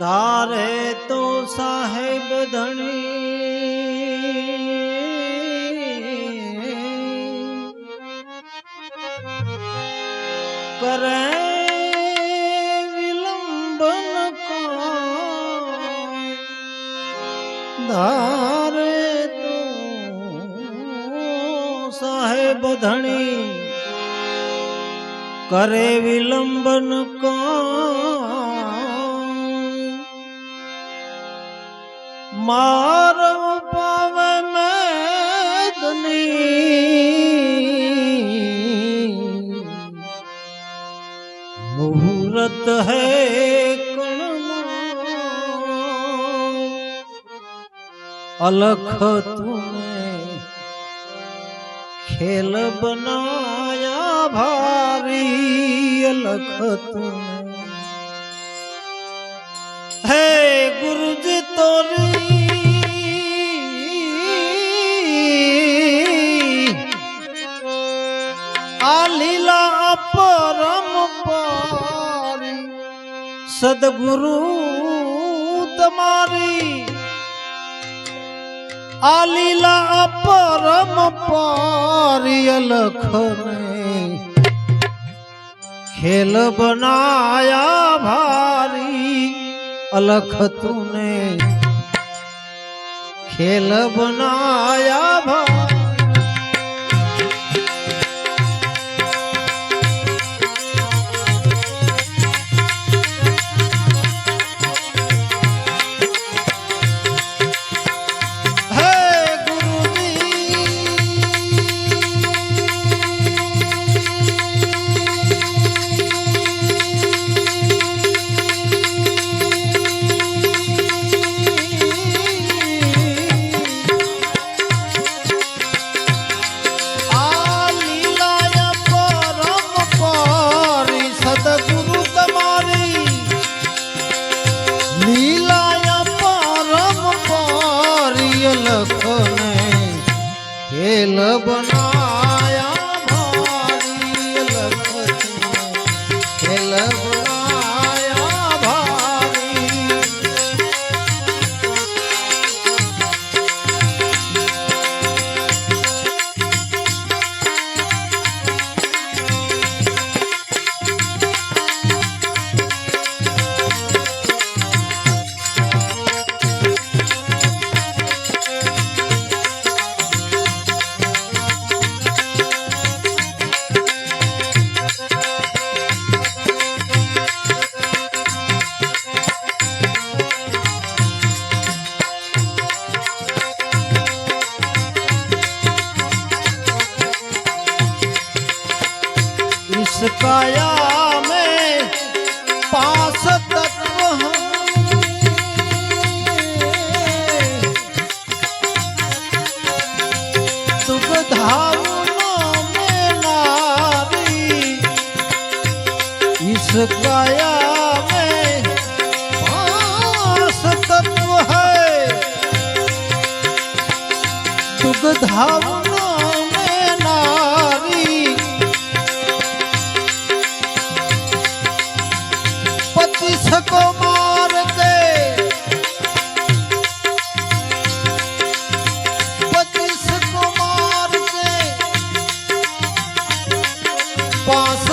धारे तो साहेब धनी। करे विलंबन को धारे तो साहेब धनी। करे विलंबन का મારવ પાવે મેદની મુહૂર્ત હે કણમાં अलख तूने खेल बनाया भारी अलख तूने सदगुरु તમારી આ લીલા પરમ પારિય લખને ખેલ બનાયા ભારી અલખ તુને ખેલ બનાયા ભારી ધામ નારી પતિ શકો માર દે પતિ શકો માર દે પાસ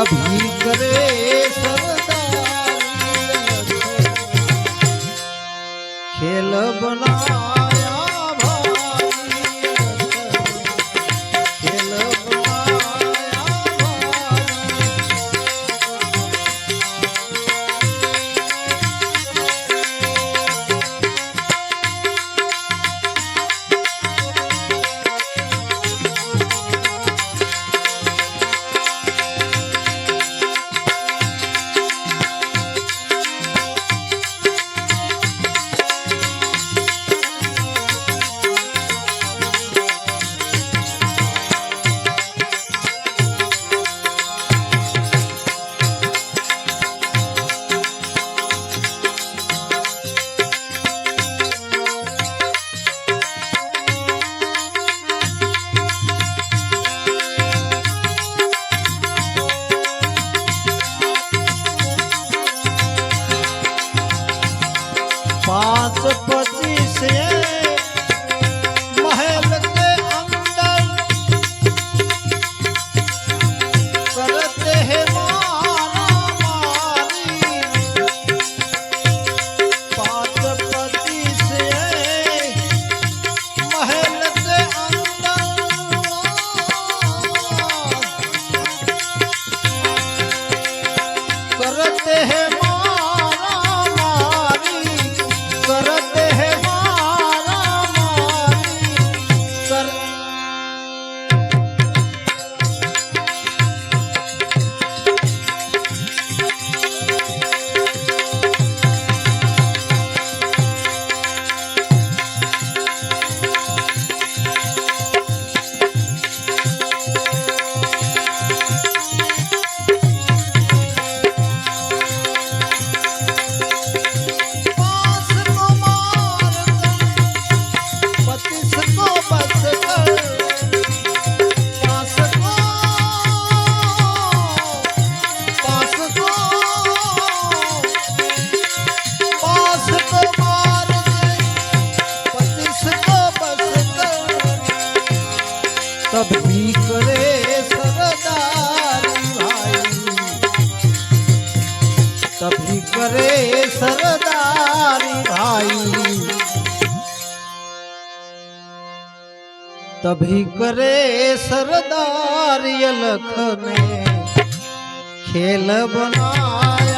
અભી કરે સરદાર. ખેલ બના Papa. तभी करे सरदार लख में खेल बनाए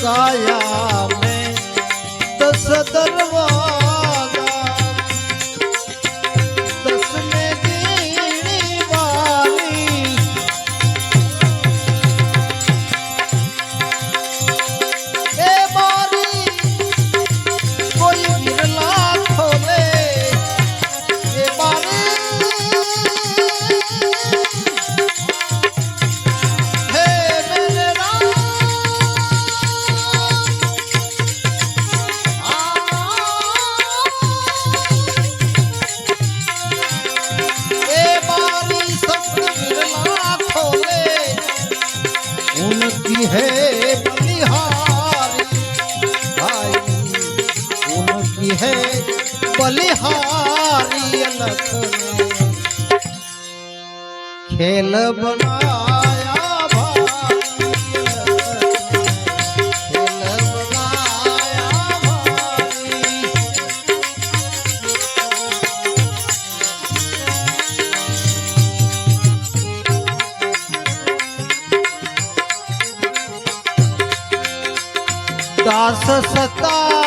સાયા મેં દસ દરવા है बलिहारी भाई उनकी है बलिहारी खेल बना દાસ સતા